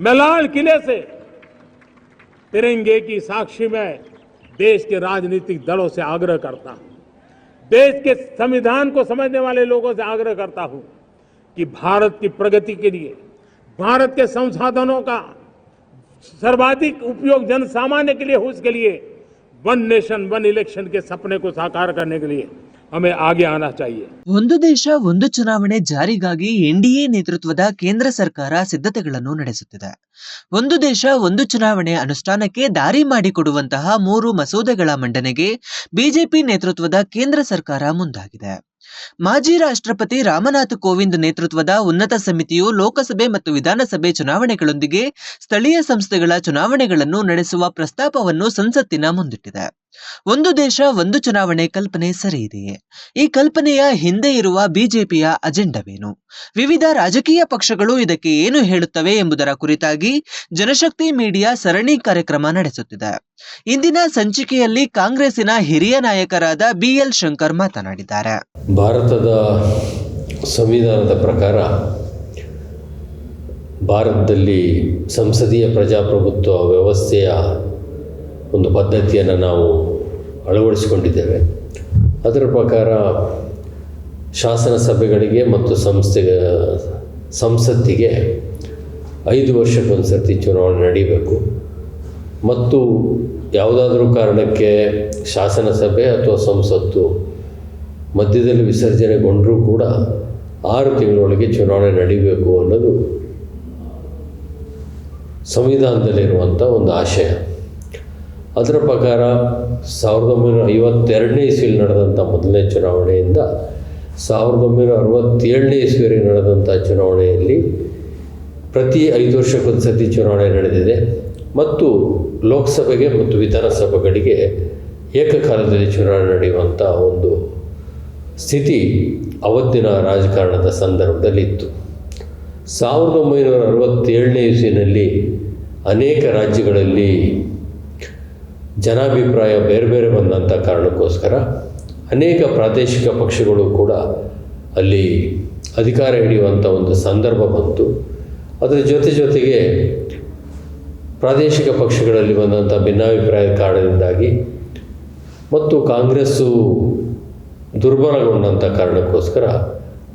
मैं लाल किले से। तिरंगे की साक्षी में देश के राजनीतिक दलों से आग्रह करता हूँ। देश के संविधान को समझने वाले लोगों से आग्रह करता हूँ कि भारत की प्रगति के लिए, भारत के संसाधनों का सर्वाधिक उपयोग जन सामान्य के लिए हो उसके लिए, वन नेशन, वन इलेक्शन के सपने को साकार करने के लिए। हमें आगे आना चाहिए ಒಂದು ದೇಶ ಒಂದು ಚುನಾವಣೆ ಜಾರಿಗಾಗಿ ಎನ್ಡಿಎ ನೇತೃತ್ವದ ಕೇಂದ್ರ ಸರ್ಕಾರ ಸಿದ್ಧತೆಗಳನ್ನು ನಡೆಸುತ್ತಿದೆ ಒಂದು ದೇಶ ಒಂದು ಚುನಾವಣೆ ಅನುಷ್ಠಾನಕ್ಕೆ ದಾರಿ ಮಾಡಿಕೊಡುವಂತಹ ಮೂರು ಮಸೂದೆಗಳ ಮಂಡನೆಗೆ ಬಿಜೆಪಿ ನೇತೃತ್ವದ ಕೇಂದ್ರ ಸರ್ಕಾರ ಮುಂದಾಗಿದೆ ಮಾಜಿ ರಾಷ್ಟ್ರಪತಿ ರಾಮನಾಥ್ ಕೋವಿಂದ್ ನೇತೃತ್ವದ ಉನ್ನತ ಸಮಿತಿಯು ಲೋಕಸಭೆ ಮತ್ತು ವಿಧಾನಸಭೆ ಚುನಾವಣೆಗಳೊಂದಿಗೆ ಸ್ಥಳೀಯ ಸಂಸ್ಥೆಗಳ ಚುನಾವಣೆಗಳನ್ನು ನಡೆಸುವ ಪ್ರಸ್ತಾಪವನ್ನು ಸಂಸತ್ತಿನ ಮುಂದಿಟ್ಟಿದೆ ಒಂದು ದೇಶ, ಒಂದು ಚುನಾವಣೆ ಕಲ್ಪನೆ ಸರಿಯಿದೆಯೇ ಈ ಕಲ್ಪನೆಯ ಹಿಂದೆ ಇರುವ ಬಿಜೆಪಿಯ ಅಜೆಂಡವೇನು? ವಿವಿಧ ರಾಜಕೀಯ ಪಕ್ಷಗಳು ಇದಕ್ಕೆ ಏನು ಹೇಳುತ್ತವೆ ಎಂಬುದರ ಕುರಿತಾಗಿ ಜನಶಕ್ತಿ ಮೀಡಿಯಾ ಸರಣಿ ಕಾರ್ಯಕ್ರಮ ನಡೆಸುತ್ತಿದೆ. ಇಂದಿನ ಸಂಚಿಕೆಯಲ್ಲಿ ಕಾಂಗ್ರೆಸ್ಸಿನ ಹಿರಿಯ ನಾಯಕರಾದ ಬಿಎಲ್ ಶಂಕರ್ ಮಾತನಾಡಿದ್ದಾರೆ. ಭಾರತದ ಸಂವಿಧಾನದ ಪ್ರಕಾರ ಭಾರತದಲ್ಲಿ ಸಂಸದೀಯ ಪ್ರಜಾಪ್ರಭುತ್ವ ವ್ಯವಸ್ಥೆಯ ಒಂದು ಪದ್ಧತಿಯನ್ನು ನಾವು ಅಳವಡಿಸಿಕೊಂಡಿದ್ದೇವೆ. ಅದರ ಪ್ರಕಾರ ಶಾಸನ ಸಭೆಗಳಿಗೆ ಮತ್ತು ಸಂಸ್ಥೆ, ಸಂಸತ್ತಿಗೆ ಐದು ವರ್ಷಕ್ಕೊಂದು ಸರ್ತಿ ಚುನಾವಣೆ ನಡೀಬೇಕು. ಮತ್ತು ಯಾವುದಾದ್ರೂ ಕಾರಣಕ್ಕೆ ಶಾಸನ ಸಭೆ ಅಥವಾ ಸಂಸತ್ತು ಮಧ್ಯದಲ್ಲಿ ವಿಸರ್ಜನೆಗೊಂಡರೂ ಕೂಡ ಆರು ತಿಂಗಳೊಳಗೆ ಚುನಾವಣೆ ನಡೀಬೇಕು ಅನ್ನೋದು ಸಂವಿಧಾನದಲ್ಲಿರುವಂಥ ಒಂದು ಆಶಯ. ಅದರ ಪ್ರಕಾರ ಸಾವಿರದ ಒಂಬೈನೂರ ಐವತ್ತೆರಡನೇ ಇಸ್ವಿಯಲ್ಲಿ ನಡೆದಂಥ ಮೊದಲನೇ ಚುನಾವಣೆಯಿಂದ ಸಾವಿರದ ಒಂಬೈನೂರ ಅರವತ್ತೇಳನೇ ಇಸ್ವಿಯವರೆಗೆ ನಡೆದಂಥ ಚುನಾವಣೆಯಲ್ಲಿ ಪ್ರತಿ ಐದು ವರ್ಷಕ್ಕೊಂದು ಸತಿ ಚುನಾವಣೆ ನಡೆದಿದೆ. ಮತ್ತು ಲೋಕಸಭೆಗೆ ಮತ್ತು ವಿಧಾನಸಭೆಗಳಿಗೆ ಏಕಕಾಲದಲ್ಲಿ ಚುನಾವಣೆ ನಡೆಯುವಂಥ ಒಂದು ಸ್ಥಿತಿ ಅವತ್ತಿನ ರಾಜಕಾರಣದ ಸಂದರ್ಭದಲ್ಲಿ ಇತ್ತು. ಸಾವಿರದ ಒಂಬೈನೂರ ಅರವತ್ತೇಳನೇ ಇಸ್ವಿನಲ್ಲಿ ಅನೇಕ ರಾಜ್ಯಗಳಲ್ಲಿ ಜನಾಭಿಪ್ರಾಯ ಬೇರೆ ಬೇರೆ ಬಂದಂಥ ಕಾರಣಕ್ಕೋಸ್ಕರ ಅನೇಕ ಪ್ರಾದೇಶಿಕ ಪಕ್ಷಗಳು ಕೂಡ ಅಲ್ಲಿ ಅಧಿಕಾರ ಹಿಡಿಯುವಂಥ ಒಂದು ಸಂದರ್ಭ ಬಂತು. ಅದರ ಜೊತೆ ಜೊತೆಗೆ ಪ್ರಾದೇಶಿಕ ಪಕ್ಷಗಳಲ್ಲಿ ಬಂದಂಥ ಭಿನ್ನಾಭಿಪ್ರಾಯದ ಕಾರಣದಿಂದಾಗಿ ಮತ್ತು ಕಾಂಗ್ರೆಸ್ಸು ದುರ್ಬಲಗೊಂಡಂಥ ಕಾರಣಕ್ಕೋಸ್ಕರ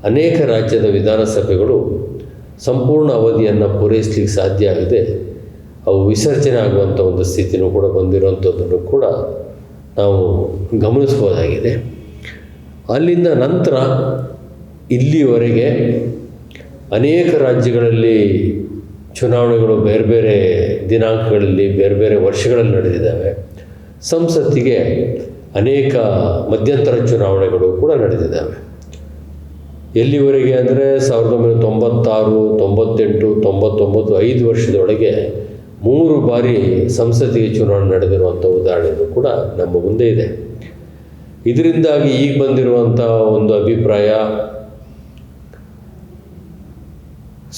ಅನೇಕ ರಾಜ್ಯದ ವಿಧಾನಸಭೆಗಳು ಸಂಪೂರ್ಣ ಅವಧಿಯನ್ನು ಪೂರೈಸಲಿಕ್ಕೆ ಸಾಧ್ಯ ಆಗಿದೆ. ಅವು ವಿಸರ್ಜನೆ ಆಗುವಂಥ ಒಂದು ಸ್ಥಿತಿನೂ ಕೂಡ ಬಂದಿರುವಂಥದ್ದನ್ನು ಕೂಡ ನಾವು ಗಮನಿಸ್ಬೋದಾಗಿದೆ. ಅಲ್ಲಿಂದ ನಂತರ ಇಲ್ಲಿವರೆಗೆ ಅನೇಕ ರಾಜ್ಯಗಳಲ್ಲಿ ಚುನಾವಣೆಗಳು ಬೇರೆ ಬೇರೆ ದಿನಾಂಕಗಳಲ್ಲಿ, ಬೇರೆ ಬೇರೆ ವರ್ಷಗಳಲ್ಲಿ ನಡೆದಿದ್ದಾವೆ. ಸಂಸತ್ತಿಗೆ ಅನೇಕ ಮಧ್ಯಂತರ ಚುನಾವಣೆಗಳು ಕೂಡ ನಡೆದಿದ್ದಾವೆ. ಎಲ್ಲಿವರೆಗೆ ಅಂದರೆ ಸಾವಿರದ ಒಂಬೈನೂರ ತೊಂಬತ್ತಾರು, ತೊಂಬತ್ತೆಂಟು, ತೊಂಬತ್ತೊಂಬತ್ತು, ಐದು ವರ್ಷದೊಳಗೆ ಮೂರು ಬಾರಿ ಸಂಸತ್ತಿಗೆ ಚುನಾವಣೆ ನಡೆದಿರುವಂಥ ಉದಾಹರಣೆಯೂ ಕೂಡ ನಮ್ಮ ಮುಂದೆ ಇದೆ. ಇದರಿಂದಾಗಿ ಈಗ ಬಂದಿರುವಂಥ ಒಂದು ಅಭಿಪ್ರಾಯ,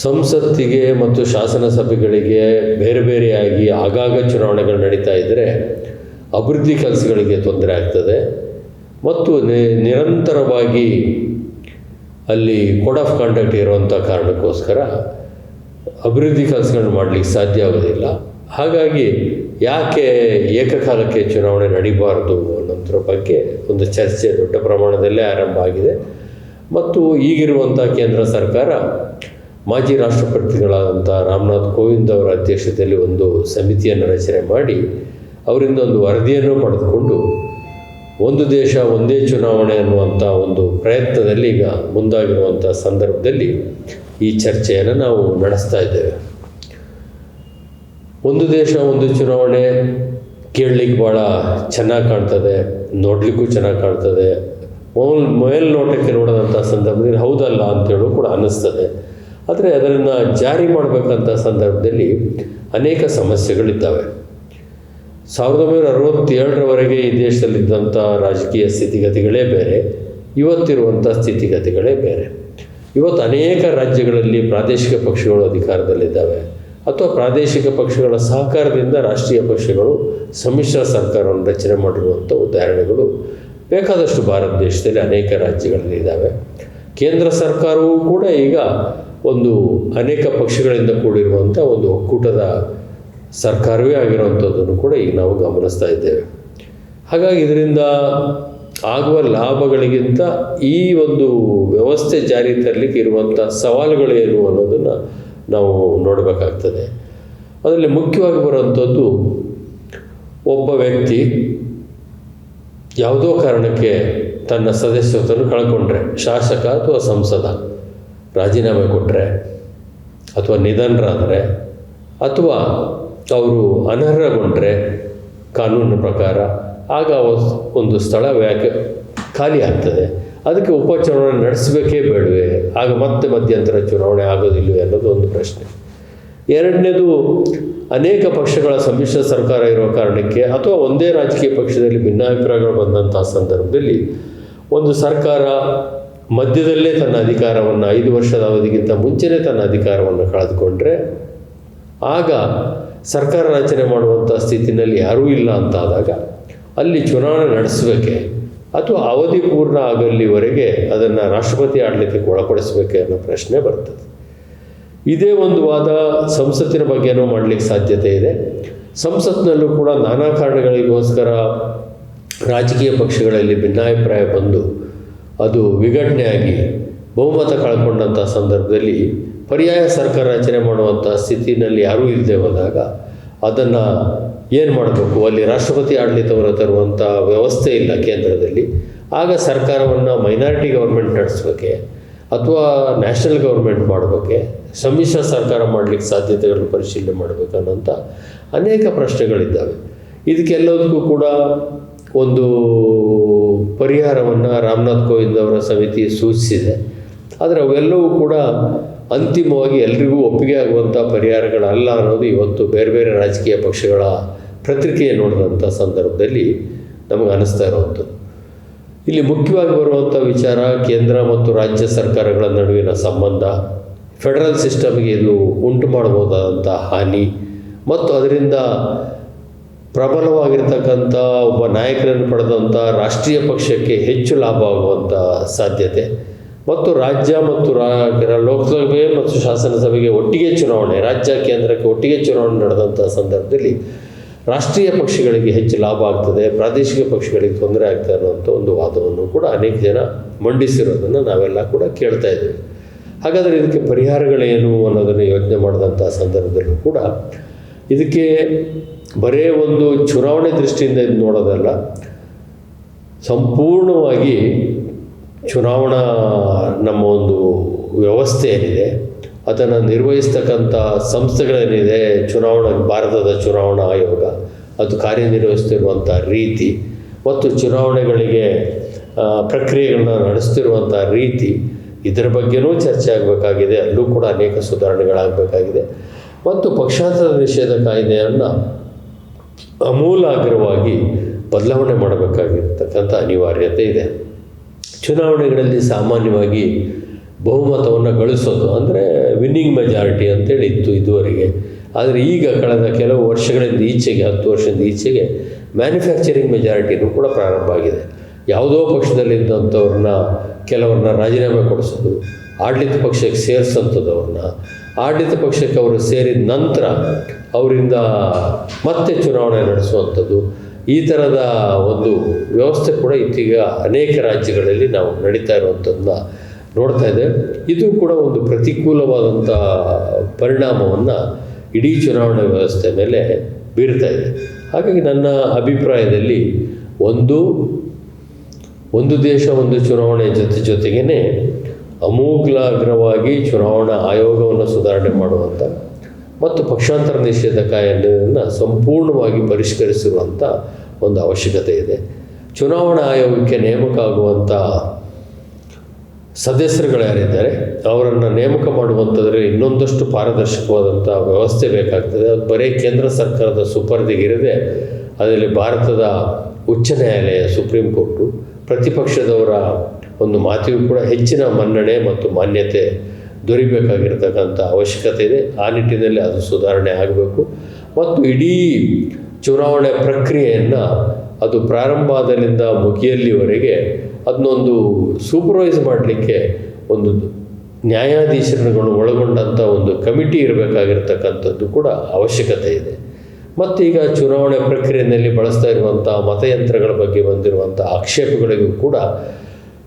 ಸಂಸತ್ತಿಗೆ ಮತ್ತು ಶಾಸನ ಸಭೆಗಳಿಗೆ ಬೇರೆ ಬೇರೆಯಾಗಿ ಆಗಾಗ ಚುನಾವಣೆಗಳು ನಡೀತಾ ಇದ್ದರೆ ಅಭಿವೃದ್ಧಿ ಕೆಲಸಗಳಿಗೆ ತೊಂದರೆ ಆಗ್ತದೆ. ಮತ್ತು ನಿರಂತರವಾಗಿ ಅಲ್ಲಿ ಕೋಡ್ ಆಫ್ ಕಾಂಡಕ್ಟ್ ಇರುವಂಥ ಕಾರಣಕ್ಕೋಸ್ಕರ ಅಭಿವೃದ್ಧಿ ಕೆಲಸಗಳನ್ನು ಮಾಡಲಿಕ್ಕೆ ಸಾಧ್ಯ ಆಗೋದಿಲ್ಲ. ಹಾಗಾಗಿ ಯಾಕೆ ಏಕಕಾಲಕ್ಕೆ ಚುನಾವಣೆ ನಡೀಬಾರದು ಅನ್ನೋದ್ರ ಬಗ್ಗೆ ಒಂದು ಚರ್ಚೆ ದೊಡ್ಡ ಪ್ರಮಾಣದಲ್ಲೇ ಆರಂಭ ಆಗಿದೆ. ಮತ್ತು ಈಗಿರುವಂಥ ಕೇಂದ್ರ ಸರ್ಕಾರ ಮಾಜಿ ರಾಷ್ಟ್ರಪತಿಗಳಾದಂಥ ರಾಮನಾಥ್ ಕೋವಿಂದ್ ಅವರ ಅಧ್ಯಕ್ಷತೆಯಲ್ಲಿ ಒಂದು ಸಮಿತಿಯನ್ನು ರಚನೆ ಮಾಡಿ ಅವರಿಂದ ಒಂದು ವರದಿಯನ್ನು ಪಡೆದುಕೊಂಡು ಒಂದು ದೇಶ ಒಂದೇ ಚುನಾವಣೆ ಅನ್ನುವಂಥ ಒಂದು ಪ್ರಯತ್ನದಲ್ಲಿ ಈಗ ಮುಂದಾಗಿರುವಂಥ ಸಂದರ್ಭದಲ್ಲಿ ಈ ಚರ್ಚೆಯನ್ನು ನಾವು ನಡೆಸ್ತಾ ಇದ್ದೇವೆ. ಒಂದು ದೇಶ, ಒಂದು ಚುನಾವಣೆ ಕೇಳಲಿಕ್ಕೆ ಭಾಳ ಚೆನ್ನಾಗಿ ಕಾಣ್ತದೆ, ನೋಡಲಿಕ್ಕೂ ಚೆನ್ನಾಗಿ ಕಾಣ್ತದೆ. ಮೊಲ್ ಮೇಲ್ನೋಟಕ್ಕೆ ನೋಡೋದಂಥ ಸಂದರ್ಭದಲ್ಲಿ ಹೌದಲ್ಲ ಅಂತೇಳೂ ಕೂಡ ಅನ್ನಿಸ್ತದೆ. ಆದರೆ ಅದನ್ನು ಜಾರಿ ಮಾಡಬೇಕಂತ ಸಂದರ್ಭದಲ್ಲಿ ಅನೇಕ ಸಮಸ್ಯೆಗಳಿದ್ದಾವೆ. ಸಾವಿರದ ಒಂಬೈನೂರ ಅರವತ್ತೇಳರವರೆಗೆ ಈ ದೇಶದಲ್ಲಿದ್ದಂಥ ರಾಜಕೀಯ ಸ್ಥಿತಿಗತಿಗಳೇ ಬೇರೆ ಇವತ್ತಿರುವಂಥ ಸ್ಥಿತಿಗತಿಗಳೇ ಬೇರೆ. ಇವತ್ತು ಅನೇಕ ರಾಜ್ಯಗಳಲ್ಲಿ ಪ್ರಾದೇಶಿಕ ಪಕ್ಷಗಳು ಅಧಿಕಾರದಲ್ಲಿದ್ದಾವೆ. ಅಥವಾ ಪ್ರಾದೇಶಿಕ ಪಕ್ಷಗಳ ಸಹಕಾರದಿಂದ ರಾಷ್ಟ್ರೀಯ ಪಕ್ಷಗಳು ಸಮ್ಮಿಶ್ರ ಸರ್ಕಾರವನ್ನು ರಚನೆ ಮಾಡಿರುವಂಥ ಉದಾಹರಣೆಗಳು ಬೇಕಾದಷ್ಟು ಭಾರತ ದೇಶದಲ್ಲಿ ಅನೇಕ ರಾಜ್ಯಗಳಲ್ಲಿ ಇದ್ದಾವೆ. ಕೇಂದ್ರ ಸರ್ಕಾರವೂ ಕೂಡ ಈಗ ಒಂದು ಅನೇಕ ಪಕ್ಷಗಳಿಂದ ಕೂಡಿರುವಂಥ ಒಂದು ಒಕ್ಕೂಟದ ಸರ್ಕಾರವೇ ಆಗಿರುವಂಥದ್ದನ್ನು ಕೂಡ ಈಗ ನಾವು ಗಮನಿಸ್ತಾ ಇದ್ದೇವೆ. ಹಾಗಾಗಿ ಇದರಿಂದ ಆಗುವ ಲಾಭಗಳಿಗಿಂತ ಈ ಒಂದು ವ್ಯವಸ್ಥೆ ಜಾರಿ ತರಲಿಕ್ಕೆ ಇರುವಂಥ ಏನು ಅನ್ನೋದನ್ನು ನಾವು ನೋಡಬೇಕಾಗ್ತದೆ. ಅದರಲ್ಲಿ ಮುಖ್ಯವಾಗಿ ಬರುವಂಥದ್ದು ಒಬ್ಬ ವ್ಯಕ್ತಿ ಯಾವುದೋ ಕಾರಣಕ್ಕೆ ತನ್ನ ಸದಸ್ಯತ್ವನ್ನು ಕಳ್ಕೊಂಡ್ರೆ, ಶಾಸಕ ಅಥವಾ ಸಂಸದ ರಾಜೀನಾಮೆ ಕೊಟ್ಟರೆ ಅಥವಾ ನಿಧನರಾದರೆ ಅಥವಾ ಅವರು ಅನರ್ಹಗೊಂಡ್ರೆ ಕಾನೂನು ಪ್ರಕಾರ ಆಗ ಒಂದು ಸ್ಥಳ ವ್ಯಾಕೆ ಖಾಲಿ ಆಗ್ತದೆ. ಅದಕ್ಕೆ ಉಪಚುನಾವಣೆ ನಡೆಸಬೇಕೇ ಬೇಡವೇ. ಆಗ ಮತ್ತೆ ಮಧ್ಯಂತರ ಚುನಾವಣೆ ಆಗೋದಿಲ್ಲವೇ ಅನ್ನೋದು ಒಂದು ಪ್ರಶ್ನೆ. ಎರಡನೇದು, ಅನೇಕ ಪಕ್ಷಗಳ ಸಮ್ಮಿಶ್ರ ಸರ್ಕಾರ ಇರುವ ಕಾರಣಕ್ಕೆ ಅಥವಾ ಒಂದೇ ರಾಜಕೀಯ ಪಕ್ಷದಲ್ಲಿ ಭಿನ್ನಾಭಿಪ್ರಾಯಗಳು ಬಂದಂತಹ ಸಂದರ್ಭದಲ್ಲಿ ಒಂದು ಸರ್ಕಾರ ಮಧ್ಯದಲ್ಲೇ ತನ್ನ ಅಧಿಕಾರವನ್ನು ಐದು ವರ್ಷದ ಅವಧಿಗಿಂತ ಮುಂಚೆನೇ ತನ್ನ ಅಧಿಕಾರವನ್ನು ಕಳೆದುಕೊಂಡ್ರೆ, ಆಗ ಸರ್ಕಾರ ರಚನೆ ಮಾಡುವಂಥ ಸ್ಥಿತಿನಲ್ಲಿ ಯಾರೂ ಇಲ್ಲ ಅಂತಾದಾಗ ಅಲ್ಲಿ ಚುನಾವಣೆ ನಡೆಸಬೇಕೆ ಅಥವಾ ಅವಧಿ ಪೂರ್ಣ ಆಗಲ್ಲಿವರೆಗೆ ಅದನ್ನು ರಾಷ್ಟ್ರಪತಿ ಆಡಳಿತಕ್ಕೆ ಒಳಪಡಿಸಬೇಕೆ ಅನ್ನೋ ಪ್ರಶ್ನೆ ಬರ್ತದೆ. ಇದೇ ಒಂದು ವಾದ ಸಂಸತ್ತಿನ ಬಗ್ಗೆನೂ ಮಾಡಲಿಕ್ಕೆ ಸಾಧ್ಯತೆ ಇದೆ. ಸಂಸತ್ನಲ್ಲೂ ಕೂಡ ನಾನಾ ಕಾರಣಗಳಿಗೋಸ್ಕರ ರಾಜಕೀಯ ಪಕ್ಷಗಳಲ್ಲಿ ಭಿನ್ನಾಭಿಪ್ರಾಯ ಬಂದು ಅದು ವಿಘಟನೆಯಾಗಿ ಬಹುಮತ ಕಳ್ಕೊಂಡಂಥ ಸಂದರ್ಭದಲ್ಲಿ ಪರ್ಯಾಯ ಸರ್ಕಾರ ರಚನೆ ಮಾಡುವಂಥ ಸ್ಥಿತಿನಲ್ಲಿ ಯಾರೂ ಇಲ್ಲದೆ ಹೋದಾಗ ಅದನ್ನು ಏನು ಮಾಡಬೇಕು? ಅಲ್ಲಿ ರಾಷ್ಟ್ರಪತಿ ಆಡಳಿತವನ್ನು ತರುವಂಥ ವ್ಯವಸ್ಥೆ ಇಲ್ಲ ಕೇಂದ್ರದಲ್ಲಿ. ಆಗ ಸರ್ಕಾರವನ್ನು ಮೈನಾರಿಟಿ ಗೌರ್ಮೆಂಟ್ ನಡೆಸ್ಬೇಕೆ? ಅಥವಾ ನ್ಯಾಷನಲ್ ಗೌರ್ಮೆಂಟ್ ಮಾಡಬೇಕೆ? ಸಮ್ಮಿಶ್ರ ಸರ್ಕಾರ ಮಾಡಲಿಕ್ಕೆ ಸಾಧ್ಯತೆಗಳನ್ನು ಪರಿಶೀಲನೆ ಮಾಡಬೇಕನ್ನೋಂಥ ಅನೇಕ ಪ್ರಶ್ನೆಗಳಿದ್ದಾವೆ. ಇದಕ್ಕೆಲ್ಲದಕ್ಕೂ ಕೂಡ ಒಂದು ಪರಿಹಾರವನ್ನು ರಾಮನಾಥ್ ಕೋವಿಂದ್ ಅವರ ಸಮಿತಿ ಸೂಚಿಸಿದೆ. ಆದರೆ ಅವೆಲ್ಲವೂ ಕೂಡ ಅಂತಿಮವಾಗಿ ಎಲ್ರಿಗೂ ಒಪ್ಪಿಗೆ ಆಗುವಂಥ ಪರಿಹಾರಗಳಲ್ಲ ಅನ್ನೋದು ಇವತ್ತು ಬೇರೆ ಬೇರೆ ರಾಜಕೀಯ ಪಕ್ಷಗಳ ಪ್ರತಿಕ್ರಿಯೆ ನೋಡಿದಂಥ ಸಂದರ್ಭದಲ್ಲಿ ನಮಗೆ ಅನ್ನಿಸ್ತಾ ಇರುವಂಥದ್ದು. ಇಲ್ಲಿ ಮುಖ್ಯವಾಗಿ ಬರುವಂಥ ವಿಚಾರ ಕೇಂದ್ರ ಮತ್ತು ರಾಜ್ಯ ಸರ್ಕಾರಗಳ ನಡುವಿನ ಸಂಬಂಧ ಫೆಡರಲ್ ಸಿಸ್ಟಮ್ಗೆ ಇದು ಉಂಟು ಮಾಡಬಹುದಾದಂಥ ಹಾನಿ ಮತ್ತು ಅದರಿಂದ ಪ್ರಬಲವಾಗಿರ್ತಕ್ಕಂಥ ಒಬ್ಬ ನಾಯಕರನ್ನು ಪಡೆದಂಥ ರಾಷ್ಟ್ರೀಯ ಪಕ್ಷಕ್ಕೆ ಹೆಚ್ಚು ಲಾಭ ಆಗುವಂಥ ಸಾಧ್ಯತೆ ಮತ್ತು ರಾಜ್ಯ ಮತ್ತು ರಾ ಲೋಕಸಭೆ ಮತ್ತು ಶಾಸನಸಭೆಗೆ ಒಟ್ಟಿಗೆ ಚುನಾವಣೆ, ರಾಜ್ಯ ಕೇಂದ್ರಕ್ಕೆ ಒಟ್ಟಿಗೆ ಚುನಾವಣೆ ನಡೆದಂಥ ಸಂದರ್ಭದಲ್ಲಿ ರಾಷ್ಟ್ರೀಯ ಪಕ್ಷಗಳಿಗೆ ಹೆಚ್ಚು ಲಾಭ ಆಗ್ತದೆ, ಪ್ರಾದೇಶಿಕ ಪಕ್ಷಗಳಿಗೆ ತೊಂದರೆ ಆಗ್ತದೆ ಅನ್ನುವಂಥ ಒಂದು ವಾದವನ್ನು ಕೂಡ ಅನೇಕ ಜನ ಮಂಡಿಸಿರೋದನ್ನು ನಾವೆಲ್ಲ ಕೂಡ ಕೇಳ್ತಾ ಇದ್ದೇವೆ. ಹಾಗಾದರೆ ಇದಕ್ಕೆ ಪರಿಹಾರಗಳೇನು ಅನ್ನೋದನ್ನು ಯೋಚನೆ ಮಾಡಿದಂಥ ಸಂದರ್ಭದಲ್ಲೂ ಕೂಡ ಇದಕ್ಕೆ ಬರೇ ಒಂದು ಚುನಾವಣೆ ದೃಷ್ಟಿಯಿಂದ ಇದು ನೋಡೋದಲ್ಲ, ಸಂಪೂರ್ಣವಾಗಿ ಚುನಾವಣಾ ನಮ್ಮ ಒಂದು ವ್ಯವಸ್ಥೆ ಏನಿದೆ ಅದನ್ನು ನಿರ್ವಹಿಸ್ತಕ್ಕಂಥ ಸಂಸ್ಥೆಗಳೇನಿದೆ, ಚುನಾವಣಾ, ಭಾರತದ ಚುನಾವಣಾ ಆಯೋಗ, ಅದು ಕಾರ್ಯನಿರ್ವಹಿಸ್ತಿರುವಂಥ ರೀತಿ ಮತ್ತು ಚುನಾವಣೆಗಳಿಗೆ ಪ್ರಕ್ರಿಯೆಗಳನ್ನ ನಡೆಸ್ತಿರುವಂಥ ರೀತಿ, ಇದರ ಬಗ್ಗೆನೂ ಚರ್ಚೆ ಆಗಬೇಕಾಗಿದೆ. ಅಲ್ಲೂ ಕೂಡ ಅನೇಕ ಸುಧಾರಣೆಗಳಾಗಬೇಕಾಗಿದೆ. ಮತ್ತು ಪಕ್ಷಾಂತರ ನಿಷೇಧ ಕಾಯ್ದೆಯನ್ನು ಅಮೂಲಾಗ್ರವಾಗಿ ಬದಲಾವಣೆ ಮಾಡಬೇಕಾಗಿರ್ತಕ್ಕಂಥ ಅನಿವಾರ್ಯತೆ ಇದೆ. ಚುನಾವಣೆಗಳಲ್ಲಿ ಸಾಮಾನ್ಯವಾಗಿ ಬಹುಮತವನ್ನು ಗಳಿಸೋದು ಅಂದರೆ ವಿನ್ನಿಂಗ್ ಮೆಜಾರಿಟಿ ಅಂತೇಳಿ ಇತ್ತು ಇದುವರೆಗೆ. ಆದರೆ ಈಗ ಕಳೆದ ಕೆಲವು ವರ್ಷಗಳಿಂದ ಈಚೆಗೆ, ಹತ್ತು ವರ್ಷದಿಂದ ಈಚೆಗೆ ಮ್ಯಾನುಫ್ಯಾಕ್ಚರಿಂಗ್ ಮೆಜಾರಿಟಿನೂ ಕೂಡ ಪ್ರಾರಂಭ ಆಗಿದೆ. ಯಾವುದೋ ಪಕ್ಷದಲ್ಲಿದ್ದಂಥವ್ರನ್ನ ಕೆಲವ್ರನ್ನ ರಾಜೀನಾಮೆ ಕೊಡಿಸೋದು, ಆಡಳಿತ ಪಕ್ಷಕ್ಕೆ ಸೇರಿಸೋಂಥದ್ದು ಅವ್ರನ್ನ, ಆಡಳಿತ ಪಕ್ಷಕ್ಕೆ ಅವರು ಸೇರಿದ ನಂತರ ಅವರಿಂದ ಮತ್ತೆ ಚುನಾವಣೆ ನಡೆಸುವಂಥದ್ದು, ಈ ಥರದ ಒಂದು ವ್ಯವಸ್ಥೆ ಕೂಡ ಇತ್ತೀಗ ಅನೇಕ ರಾಜ್ಯಗಳಲ್ಲಿ ನಾವು ನಡೀತಾ ಇರುವಂಥದ್ದನ್ನ ನೋಡ್ತಾ ಇದೆ ಇದು ಕೂಡ ಒಂದು ಪ್ರತಿಕೂಲವಾದಂಥ ಪರಿಣಾಮವನ್ನು ಇಡೀ ಚುನಾವಣಾ ವ್ಯವಸ್ಥೆ ಮೇಲೆ ಬೀರ್ತಾ ಇದೆ. ಹಾಗಾಗಿ ನನ್ನ ಅಭಿಪ್ರಾಯದಲ್ಲಿ ಒಂದು ಒಂದು ದೇಶ, ಒಂದು ಚುನಾವಣೆ ಜೊತೆ ಜೊತೆಗೇ ಅಮೂಲಾಗ್ರವಾಗಿ ಚುನಾವಣಾ ಆಯೋಗವನ್ನು ಸುಧಾರಣೆ ಮಾಡುವಂಥ ಮತ್ತು ಪಕ್ಷಾಂತರ ನಿಷೇಧ ಕಾಯ್ದೆಯನ್ನು ಸಂಪೂರ್ಣವಾಗಿ ಪರಿಷ್ಕರಿಸಿರುವಂಥ ಒಂದು ಅವಶ್ಯಕತೆ ಇದೆ. ಚುನಾವಣಾ ಆಯೋಗಕ್ಕೆ ನೇಮಕ ಆಗುವಂಥ ಸದಸ್ಯರುಗಳು ಯಾರಿದ್ದಾರೆ, ಅವರನ್ನು ನೇಮಕ ಮಾಡುವಂಥದ್ರಲ್ಲಿ ಇನ್ನೊಂದಷ್ಟು ಪಾರದರ್ಶಕವಾದಂಥ ವ್ಯವಸ್ಥೆ ಬೇಕಾಗ್ತದೆ. ಅದು ಬರೀ ಕೇಂದ್ರ ಸರ್ಕಾರದ ಸುಪರ್ದಿಗಿರದೆ. ಅದರಲ್ಲಿ ಭಾರತದ ಉಚ್ಚ ನ್ಯಾಯಾಲಯ, ಸುಪ್ರೀಂ ಕೋರ್ಟು, ಪ್ರತಿಪಕ್ಷದವರ ಒಂದು ಮಾತಿಗೂ ಕೂಡ ಹೆಚ್ಚಿನ ಮನ್ನಣೆ ಮತ್ತು ಮಾನ್ಯತೆ ದೊರಿಬೇಕಾಗಿರ್ತಕ್ಕಂಥ ಅವಶ್ಯಕತೆ ಇದೆ. ಆ ನಿಟ್ಟಿನಲ್ಲಿ ಅದು ಸುಧಾರಣೆ ಆಗಬೇಕು. ಮತ್ತು ಇಡೀ ಚುನಾವಣೆ ಪ್ರಕ್ರಿಯೆಯನ್ನು ಅದು ಪ್ರಾರಂಭ ಆದಲ್ಲಿಂದ ಮುಗಿಯಲ್ಲಿವರೆಗೆ ಅದನ್ನೊಂದು ಸೂಪರ್ವೈಸ್ ಮಾಡಲಿಕ್ಕೆ ಒಂದು ನ್ಯಾಯಾಧೀಶರುಗಳು ಒಳಗೊಂಡಂಥ ಒಂದು ಕಮಿಟಿ ಇರಬೇಕಾಗಿರ್ತಕ್ಕಂಥದ್ದು ಕೂಡ ಅವಶ್ಯಕತೆ ಇದೆ. ಮತ್ತು ಈಗ ಚುನಾವಣೆ ಪ್ರಕ್ರಿಯೆಯಲ್ಲಿ ಬಳಸ್ತಾ ಇರುವಂಥ ಮತಯಂತ್ರಗಳ ಬಗ್ಗೆ ಬಂದಿರುವಂಥ ಆಕ್ಷೇಪಗಳಿಗೂ ಕೂಡ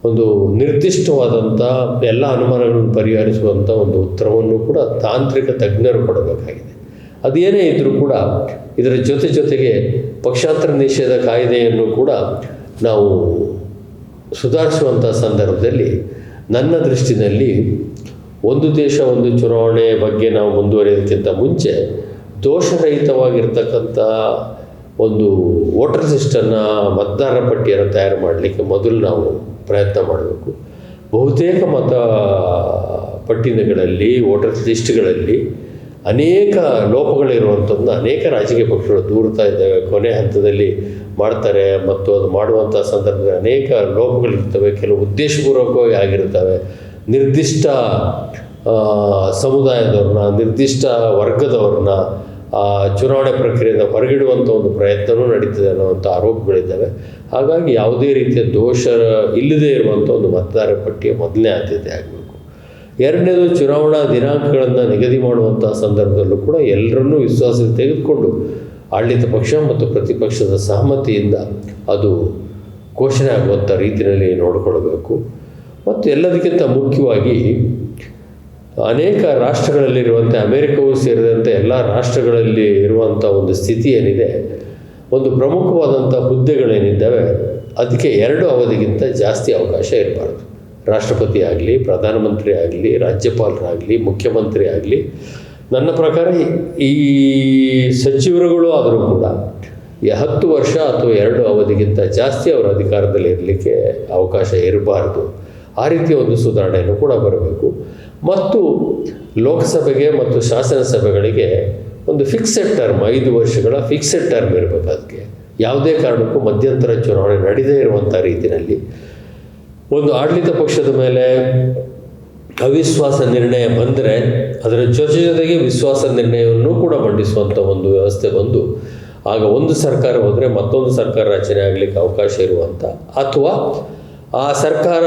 ಒಂದು ನಿರ್ದಿಷ್ಟವಾದಂಥ ಎಲ್ಲ ಅನುಮಾನಗಳನ್ನು ಪರಿಹರಿಸುವಂಥ ಒಂದು ಉತ್ತರವನ್ನು ಕೂಡ ತಾಂತ್ರಿಕ ತಜ್ಞರು ಕೊಡಬೇಕಾಗಿದೆ. ಅದೇನೇ ಇದ್ದರೂ ಕೂಡ ಇದರ ಜೊತೆ ಜೊತೆಗೆ ಪಕ್ಷಾಂತರ ನಿಷೇಧ ಕಾಯ್ದೆಯನ್ನು ಕೂಡ ನಾವು ಸುಧಾರಿಸುವಂಥ ಸಂದರ್ಭದಲ್ಲಿ ನನ್ನ ದೃಷ್ಟಿನಲ್ಲಿ ಒಂದು ದೇಶ, ಒಂದು ಚುನಾವಣೆ ಬಗ್ಗೆ ನಾವು ಮುಂದುವರಿಯೋದಕ್ಕಿಂತ ಮುಂಚೆ ದೋಷರಹಿತವಾಗಿರ್ತಕ್ಕಂಥ ಒಂದು ವೋಟರ್ ಲಿಸ್ಟನ್ನು ಮತದಾರರ ಪಟ್ಟಿಯನ್ನು ತಯಾರು ಮಾಡಲಿಕ್ಕೆ ಮೊದಲು ನಾವು ಪ್ರಯತ್ನ ಮಾಡಬೇಕು. ಬಹುತೇಕ ಮತ ಪಟ್ಟಿನಗಳಲ್ಲಿ ವೋಟರ್ ಲಿಸ್ಟ್ಗಳಲ್ಲಿ ಅನೇಕ ಲೋಪಗಳಿರುವಂಥದ್ದನ್ನ ಅನೇಕ ರಾಜಕೀಯ ಪಕ್ಷಗಳು ದೂರ್ತಾ ಇದ್ದಾವೆ. ಕೊನೆ ಹಂತದಲ್ಲಿ ಮಾಡ್ತಾರೆ ಮತ್ತು ಅದು ಮಾಡುವಂಥ ಸಂದರ್ಭದಲ್ಲಿ ಅನೇಕ ಲೋಪಗಳಿರ್ತವೆ. ಕೆಲವು ಉದ್ದೇಶಪೂರ್ವಕವಾಗಿ ಆಗಿರ್ತವೆ. ನಿರ್ದಿಷ್ಟ ಸಮುದಾಯದವ್ರನ್ನ, ನಿರ್ದಿಷ್ಟ ವರ್ಗದವ್ರನ್ನ ಚುನಾವಣೆ ಪ್ರಕ್ರಿಯೆಯಿಂದ ಹೊರಗಿಡುವಂಥ ಒಂದು ಪ್ರಯತ್ನವೂ ನಡೀತದೆ ಅನ್ನುವಂಥ ಆರೋಪಗಳಿದ್ದಾವೆ. ಹಾಗಾಗಿ ಯಾವುದೇ ರೀತಿಯ ದೋಷ ಇಲ್ಲದೇ ಇರುವಂಥ ಒಂದು ಮತದಾರ ಪಟ್ಟಿಯ ಮೊದಲನೇ ಆದ್ಯತೆ ಆಗಬೇಕು. ಎರಡನೇದು ಚುನಾವಣಾ ದಿನಾಂಕಗಳನ್ನು ನಿಗದಿ ಮಾಡುವಂಥ ಸಂದರ್ಭದಲ್ಲೂ ಕೂಡ ಎಲ್ಲರನ್ನೂ ವಿಶ್ವಾಸಕ್ಕೆ ತೆಗೆದುಕೊಂಡು ಆಡಳಿತ ಪಕ್ಷ ಮತ್ತು ಪ್ರತಿಪಕ್ಷದ ಸಹಮತಿಯಿಂದ ಅದು ಘೋಷಣೆ ಆಗುವಂಥ ರೀತಿಯಲ್ಲಿ ನೋಡಿಕೊಳ್ಳಬೇಕು. ಮತ್ತು ಎಲ್ಲದಕ್ಕಿಂತ ಮುಖ್ಯವಾಗಿ ಅನೇಕ ರಾಷ್ಟ್ರಗಳಲ್ಲಿರುವಂತೆ ಅಮೆರಿಕವೂ ಸೇರಿದಂತೆ ಎಲ್ಲ ರಾಷ್ಟ್ರಗಳಲ್ಲಿ ಇರುವಂಥ ಒಂದು ಸ್ಥಿತಿ ಏನಿದೆ, ಒಂದು ಪ್ರಮುಖವಾದಂಥ ಹುದ್ದೆಗಳೇನಿದ್ದಾವೆ, ಅದಕ್ಕೆ ಎರಡು ಅವಧಿಗಿಂತ ಜಾಸ್ತಿ ಅವಕಾಶ ಇರಬಾರ್ದು. ರಾಷ್ಟ್ರಪತಿ ಆಗಲಿ, ಪ್ರಧಾನಮಂತ್ರಿ ಆಗಲಿ, ರಾಜ್ಯಪಾಲರಾಗಲಿ, ಮುಖ್ಯಮಂತ್ರಿ ಆಗಲಿ, ನನ್ನ ಪ್ರಕಾರ ಈ ಸಚಿವರುಗಳು ಆದರೂ ಕೂಡ ಹತ್ತು ವರ್ಷ ಅಥವಾ ಎರಡು ಅವಧಿಗಿಂತ ಜಾಸ್ತಿ ಅವರ ಅಧಿಕಾರದಲ್ಲಿ ಇರಲಿಕ್ಕೆ ಅವಕಾಶ ಇರಬಾರ್ದು. ಆ ರೀತಿಯ ಒಂದು ಸುಧಾರಣೆಯನ್ನು ಕೂಡ ಬರಬೇಕು. ಮತ್ತು ಲೋಕಸಭೆಗೆ ಮತ್ತು ಶಾಸನಸಭೆಗಳಿಗೆ ಒಂದು ಫಿಕ್ಸೆಡ್ ಟರ್ಮ್ ಐದು ವರ್ಷಗಳ ಫಿಕ್ಸೆಡ್ ಟರ್ಮ್ ಇರಬೇಕು ಅದಕ್ಕೆ. ಯಾವುದೇ ಕಾರಣಕ್ಕೂ ಮಧ್ಯಂತರ ಚುನಾವಣೆ ನಡೆದೇ ಇರುವಂಥ ರೀತಿಯಲ್ಲಿ ಒಂದು ಆಡಳಿತ ಪಕ್ಷದ ಮೇಲೆ ಅವಿಶ್ವಾಸ ನಿರ್ಣಯ ಬಂದರೆ ಅದರ ಜೊತೆ ಜೊತೆಗೆ ವಿಶ್ವಾಸ ನಿರ್ಣಯವನ್ನು ಕೂಡ ಮಂಡಿಸುವಂಥ ಒಂದು ವ್ಯವಸ್ಥೆ ಬಂದು, ಆಗ ಒಂದು ಸರ್ಕಾರ ಹೋದರೆ ಮತ್ತೊಂದು ಸರ್ಕಾರ ರಚನೆ ಆಗಲಿಕ್ಕೆ ಅವಕಾಶ ಇರುವಂಥ ಅಥವಾ ಆ ಸರ್ಕಾರ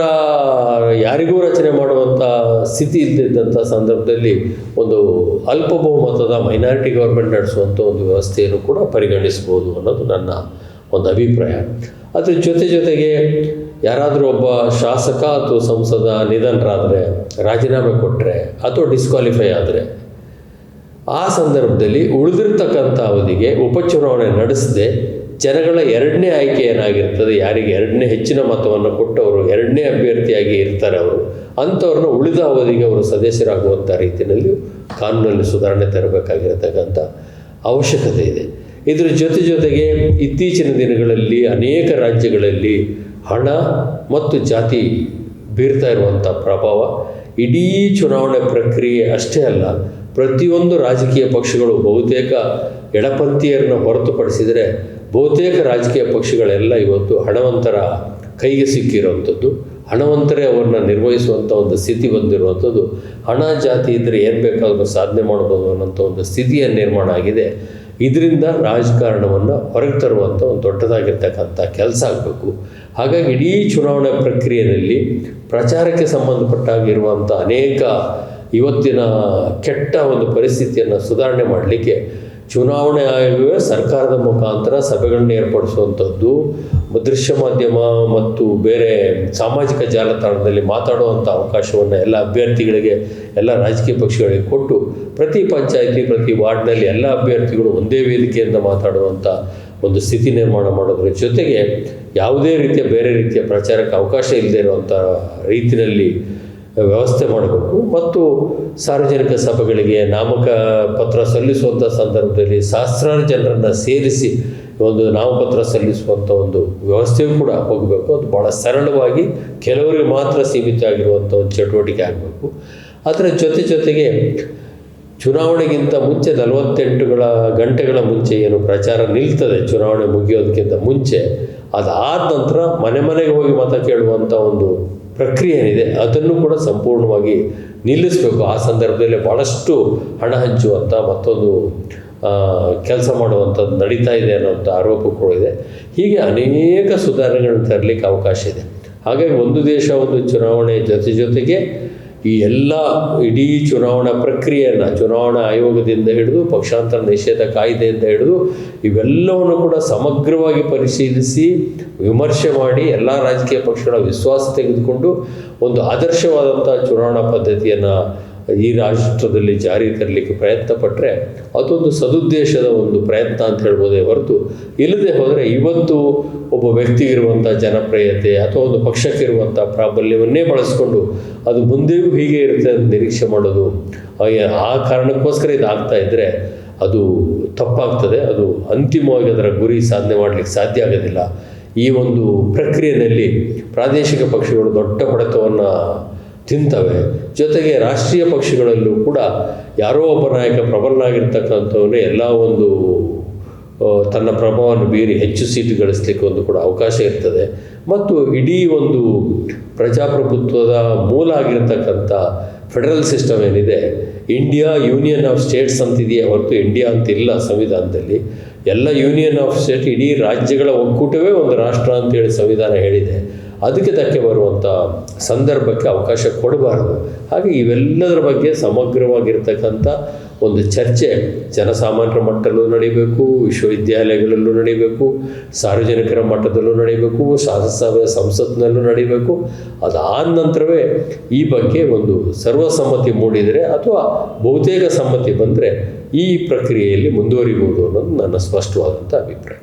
ಯಾರಿಗೂ ರಚನೆ ಮಾಡುವಂಥ ಸ್ಥಿತಿ ಇಲ್ಲದಿದ್ದಂಥ ಸಂದರ್ಭದಲ್ಲಿ ಒಂದು ಅಲ್ಪ ಬಹುಮತದ ಮೈನಾರಿಟಿ ಗೌರ್ಮೆಂಟ್ ನಡೆಸುವಂಥ ಒಂದು ವ್ಯವಸ್ಥೆಯನ್ನು ಕೂಡ ಪರಿಗಣಿಸ್ಬೋದು ಅನ್ನೋದು ನನ್ನ ಒಂದು ಅಭಿಪ್ರಾಯ. ಅದ್ರ ಜೊತೆ ಜೊತೆಗೆ ಯಾರಾದರೂ ಒಬ್ಬ ಶಾಸಕ ಅಥವಾ ಸಂಸದ ನಿಧನರಾದರೆ, ರಾಜೀನಾಮೆ ಕೊಟ್ಟರೆ ಅಥವಾ ಡಿಸ್ಕ್ವಾಲಿಫೈ ಆದರೆ, ಆ ಸಂದರ್ಭದಲ್ಲಿ ಉಳಿದಿರ್ತಕ್ಕಂಥ ಅವಧಿಗೆ ಉಪಚುನಾವಣೆ ನಡೆಸದೆ ಜನಗಳ ಎರಡನೇ ಆಯ್ಕೆ ಏನಾಗಿರ್ತದೆ, ಯಾರಿಗೆ ಎರಡನೇ ಹೆಚ್ಚಿನ ಮತವನ್ನು ಕೊಟ್ಟವರು ಎರಡನೇ ಅಭ್ಯರ್ಥಿಯಾಗಿ ಇರ್ತಾರೆ ಅವರು, ಅಂಥವ್ರನ್ನ ಉಳಿದ ಅವಧಿಗೆ ಅವರು ಸದಸ್ಯರಾಗುವಂಥ ರೀತಿಯಲ್ಲಿ ಕಾನೂನಲ್ಲಿ ಸುಧಾರಣೆ ತರಬೇಕಾಗಿರತಕ್ಕಂಥ ಅವಶ್ಯಕತೆ ಇದೆ. ಇದರ ಜೊತೆ ಜೊತೆಗೆ ಇತ್ತೀಚಿನ ದಿನಗಳಲ್ಲಿ ಅನೇಕ ರಾಜ್ಯಗಳಲ್ಲಿ ಹಣ ಮತ್ತು ಜಾತಿ ಬೀರ್ತಾ ಇರುವಂಥ ಪ್ರಭಾವ ಇಡೀ ಚುನಾವಣೆ ಪ್ರಕ್ರಿಯೆ ಅಷ್ಟೇ ಅಲ್ಲ, ಪ್ರತಿಯೊಂದು ರಾಜಕೀಯ ಪಕ್ಷಗಳು ಬಹುತೇಕ ಎಡಪಂಥೀಯರನ್ನು ಹೊರತುಪಡಿಸಿದರೆ ಬಹುತೇಕ ರಾಜಕೀಯ ಪಕ್ಷಗಳೆಲ್ಲ ಇವತ್ತು ಹಣವಂತರ ಕೈಗೆ ಸಿಕ್ಕಿರುವಂಥದ್ದು, ಹಣವಂತರೇ ಅವರನ್ನ ನಿರ್ವಹಿಸುವಂಥ ಒಂದು ಸ್ಥಿತಿ ಬಂದಿರುವಂಥದ್ದು. ಹಣ, ಜಾತಿ ಇದ್ದರೆ ಏನು ಬೇಕಾದರೂ ಸಾಧನೆ ಮಾಡ್ಬೋದು ಅನ್ನೋಂಥ ಒಂದು ಸ್ಥಿತಿಯ ನಿರ್ಮಾಣ ಆಗಿದೆ. ಇದರಿಂದ ರಾಜಕಾರಣವನ್ನು ಹೊರಗೆ ತರುವಂಥ ಒಂದು ದೊಡ್ಡದಾಗಿರ್ತಕ್ಕಂಥ ಕೆಲಸ ಆಗಬೇಕು. ಹಾಗಾಗಿ ಇಡೀ ಚುನಾವಣಾ ಪ್ರಕ್ರಿಯೆಯಲ್ಲಿ ಪ್ರಚಾರಕ್ಕೆ ಸಂಬಂಧಪಟ್ಟಾಗಿರುವಂಥ ಅನೇಕ ಇವತ್ತಿನ ಕೆಟ್ಟ ಒಂದು ಪರಿಸ್ಥಿತಿಯನ್ನು ಸುಧಾರಣೆ ಮಾಡಲಿಕ್ಕೆ ಚುನಾವಣೆ ಆಯೋಗವೇ ಸರ್ಕಾರದ ಮುಖಾಂತರ ಸಭೆಗಳನ್ನ ಏರ್ಪಡಿಸುವಂಥದ್ದು ದೃಶ್ಯ ಮಾಧ್ಯಮ ಮತ್ತು ಬೇರೆ ಸಾಮಾಜಿಕ ಜಾಲತಾಣದಲ್ಲಿ ಮಾತಾಡುವಂಥ ಅವಕಾಶವನ್ನು ಎಲ್ಲ ಅಭ್ಯರ್ಥಿಗಳಿಗೆ, ಎಲ್ಲ ರಾಜಕೀಯ ಪಕ್ಷಗಳಿಗೆ ಕೊಟ್ಟು ಪ್ರತಿ ಪಂಚಾಯಿತಿ, ಪ್ರತಿ ವಾರ್ಡ್ನಲ್ಲಿ ಎಲ್ಲ ಅಭ್ಯರ್ಥಿಗಳು ಒಂದೇ ವೇದಿಕೆಯಿಂದ ಮಾತಾಡುವಂಥ ಒಂದು ಸ್ಥಿತಿ ನಿರ್ಮಾಣ ಮಾಡೋದ್ರ ಜೊತೆಗೆ ಯಾವುದೇ ರೀತಿಯ ಬೇರೆ ರೀತಿಯ ಪ್ರಚಾರಕ್ಕೆ ಅವಕಾಶ ಇಲ್ಲದೆ ಇರುವಂಥ ರೀತಿಯಲ್ಲಿ ವ್ಯವಸ್ಥೆ ಮಾಡಬೇಕು. ಮತ್ತು ಸಾರ್ವಜನಿಕ ಸಭೆಗಳಿಗೆ ನಾಮಕ ಪತ್ರ ಸಲ್ಲಿಸುವಂಥ ಸಂದರ್ಭದಲ್ಲಿ ಸಹಸ್ರಾರು ಜನರನ್ನು ಸೇರಿಸಿ ಒಂದು ನಾಮಪತ್ರ ಸಲ್ಲಿಸುವಂಥ ಒಂದು ವ್ಯವಸ್ಥೆಯೂ ಕೂಡ ಹೋಗಬೇಕು. ಅದು ಭಾಳ ಸರಳವಾಗಿ ಕೆಲವರಿಗೆ ಮಾತ್ರ ಸೀಮಿತ ಆಗಿರುವಂಥ ಒಂದು ಚಟುವಟಿಕೆ ಆಗಬೇಕು. ಅದರ ಜೊತೆ ಜೊತೆಗೆ ಚುನಾವಣೆಗಿಂತ ಮುಂಚೆ ನಲವತ್ತೆಂಟುಗಳ ಗಂಟೆಗಳ ಮುಂಚೆ ಏನು ಪ್ರಚಾರ ನಿಲ್ತದೆ, ಚುನಾವಣೆ ಮುಗಿಯೋದಕ್ಕಿಂತ ಮುಂಚೆ. ಅದಾದ ನಂತರ ಮನೆ ಮನೆಗೆ ಹೋಗಿ ಮತ ಕೇಳುವಂಥ ಒಂದು ಪ್ರಕ್ರಿಯೆ ಏನಿದೆ ಅದನ್ನು ಕೂಡ ಸಂಪೂರ್ಣವಾಗಿ ನಿಲ್ಲಿಸಬೇಕು. ಆ ಸಂದರ್ಭದಲ್ಲಿ ಭಾಳಷ್ಟು ಹಣ ಹಂಚುವಂಥ ಮತ್ತೊಂದು ಕೆಲಸ ಮಾಡುವಂಥದ್ದು ನಡೀತಾ ಇದೆ ಅನ್ನೋಂಥ ಆರೋಪ ಕೂಡ ಇದೆ. ಹೀಗೆ ಅನೇಕ ಸುಧಾರಣೆಗಳನ್ನು ತರಲಿಕ್ಕೆ ಅವಕಾಶ ಇದೆ. ಹಾಗಾಗಿ ಒಂದು ದೇಶ ಒಂದು ಚುನಾವಣೆ ಜೊತೆ ಜೊತೆಗೆ ಈ ಎಲ್ಲ ಇಡೀ ಚುನಾವಣಾ ಪ್ರಕ್ರಿಯೆಯನ್ನು, ಚುನಾವಣಾ ಆಯೋಗದಿಂದ ಹಿಡಿದು, ಪಕ್ಷಾಂತರ ನಿಷೇಧ ಕಾಯ್ದೆಯಿಂದ ಹಿಡಿದು, ಇವೆಲ್ಲವನ್ನು ಕೂಡ ಸಮಗ್ರವಾಗಿ ಪರಿಶೀಲಿಸಿ, ವಿಮರ್ಶೆ ಮಾಡಿ, ಎಲ್ಲ ರಾಜಕೀಯ ಪಕ್ಷಗಳ ವಿಶ್ವಾಸ ತೆಗೆದುಕೊಂಡು, ಒಂದು ಆದರ್ಶವಾದಂಥ ಚುನಾವಣಾ ಪದ್ಧತಿಯನ್ನು ಈ ರಾಷ್ಟ್ರದಲ್ಲಿ ಜಾರಿ ತರಲಿಕ್ಕೆ ಪ್ರಯತ್ನ ಪಟ್ಟರೆ ಅದೊಂದು ಸದುದ್ದೇಶದ ಒಂದು ಪ್ರಯತ್ನ ಅಂತ ಹೇಳ್ಬೋದೇ ಹೊರತು. ಇಲ್ಲದೆ ಹೋದರೆ ಇವತ್ತು ಒಬ್ಬ ವ್ಯಕ್ತಿಗಿರುವಂಥ ಜನಪ್ರಿಯತೆ ಅಥವಾ ಒಂದು ಪಕ್ಷಕ್ಕಿರುವಂಥ ಪ್ರಾಬಲ್ಯವನ್ನೇ ಬಳಸಿಕೊಂಡು ಅದು ಮುಂದೆಯೂ ಹೀಗೆ ಇರುತ್ತೆ ಅಂತ ನಿರೀಕ್ಷೆ ಮಾಡೋದು. ಆ- ಕಾರಣಕ್ಕೋಸ್ಕರ ಇದು ಆಗ್ತಾ ಇದ್ದರೆ ಅದು ತಪ್ಪಾಗ್ತದೆ. ಅದು ಅಂತಿಮವಾಗಿ ಅದರ ಗುರಿ ಸಾಧನೆ ಮಾಡಲಿಕ್ಕೆ ಸಾಧ್ಯ ಆಗೋದಿಲ್ಲ. ಈ ಒಂದು ಪ್ರಕ್ರಿಯೆಯಲ್ಲಿ ಪ್ರಾದೇಶಿಕ ಪಕ್ಷಗಳು ದೊಡ್ಡ ಹೊಡೆತವನ್ನು ತಿಂತವೆ. ಜೊತೆಗೆ ರಾಷ್ಟ್ರೀಯ ಪಕ್ಷಗಳಲ್ಲೂ ಕೂಡ ಯಾರೋ ಒಬ್ಬ ನಾಯಕ ಪ್ರಬಲನಾಗಿರ್ತಕ್ಕಂಥವನ್ನೇ ಎಲ್ಲ ಒಂದು ತನ್ನ ಪ್ರಭಾವವನ್ನು ಬೀರಿ ಹೆಚ್ಚು ಸೀಟು ಗಳಿಸಲಿಕ್ಕೆ ಒಂದು ಕೂಡ ಅವಕಾಶ ಇರ್ತದೆ. ಮತ್ತು ಇಡೀ ಒಂದು ಪ್ರಜಾಪ್ರಭುತ್ವದ ಮೂಲ ಆಗಿರ್ತಕ್ಕಂಥ ಫೆಡರಲ್ ಸಿಸ್ಟಮ್ ಏನಿದೆ, ಇಂಡಿಯಾ ಯೂನಿಯನ್ ಆಫ್ ಸ್ಟೇಟ್ಸ್ ಅಂತಿದೆಯೇ ಹೊರತು ಇಂಡಿಯಾ ಅಂತಿಲ್ಲ ಸಂವಿಧಾನದಲ್ಲಿ. ಎಲ್ಲ ಯೂನಿಯನ್ ಆಫ್ ಸ್ಟೇಟ್ ಇಡೀ ರಾಜ್ಯಗಳ ಒಕ್ಕೂಟವೇ ಒಂದು ರಾಷ್ಟ್ರ ಅಂತೇಳಿ ಸಂವಿಧಾನ ಹೇಳಿದೆ. ಅದಕ್ಕೆ ಧಕ್ಕೆ ಬರುವಂಥ ಸಂದರ್ಭಕ್ಕೆ ಅವಕಾಶ ಕೊಡಬಾರದು. ಹಾಗೆ ಇವೆಲ್ಲದರ ಬಗ್ಗೆ ಸಮಗ್ರವಾಗಿರ್ತಕ್ಕಂಥ ಒಂದು ಚರ್ಚೆ ಜನಸಾಮಾನ್ಯರ ಮಟ್ಟದಲ್ಲೂ ನಡೀಬೇಕು, ವಿಶ್ವವಿದ್ಯಾಲಯಗಳಲ್ಲೂ ನಡೀಬೇಕು, ಸಾರ್ವಜನಿಕರ ಮಟ್ಟದಲ್ಲೂ ನಡೀಬೇಕು ಶಾಸನಸಭೆ ಸಂಸತ್ನಲ್ಲೂ ನಡೀಬೇಕು. ಅದಾದ ನಂತರವೇ ಈ ಬಗ್ಗೆ ಒಂದು ಸರ್ವಸಮ್ಮತಿ ಮೂಡಿದರೆ ಅಥವಾ ಬಹುತೇಕ ಸಮ್ಮತಿ ಬಂದರೆ ಈ ಪ್ರಕ್ರಿಯೆಯಲ್ಲಿ ಮುಂದುವರಿಬೋದು ಅನ್ನೋದು ನನ್ನ ಸ್ಪಷ್ಟವಾದಂಥ ಅಭಿಪ್ರಾಯ.